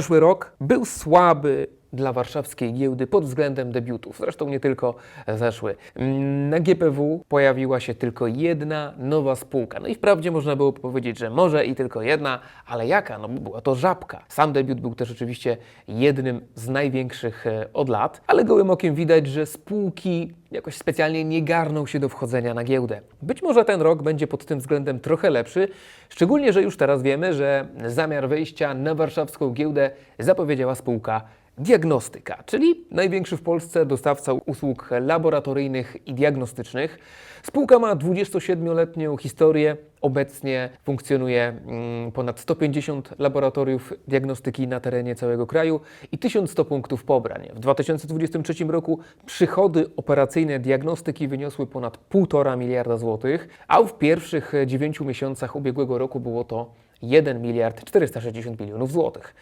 Zeszły rok był słaby dla warszawskiej giełdy pod względem debiutów, zresztą nie tylko zeszły. Na GPW pojawiła się tylko jedna nowa spółka. No i wprawdzie można było powiedzieć, że może i tylko jedna, ale jaka? No była to żabka. Sam debiut był też oczywiście jednym z największych e, od lat, ale gołym okiem widać, że spółki jakoś specjalnie nie garną się do wchodzenia na giełdę. Być może ten rok będzie pod tym względem trochę lepszy, szczególnie, że już teraz wiemy, że zamiar wejścia na warszawską giełdę zapowiedziała spółka Diagnostyka, czyli największy w Polsce dostawca usług laboratoryjnych i diagnostycznych. Spółka ma 27-letnią historię. Obecnie funkcjonuje mm, ponad 150 laboratoriów diagnostyki na terenie całego kraju i 1100 punktów pobrań. W 2023 roku przychody operacyjne diagnostyki wyniosły ponad 1,5 miliarda złotych, a w pierwszych 9 miesiącach ubiegłego roku było to 1 miliard 460 milionów złotych.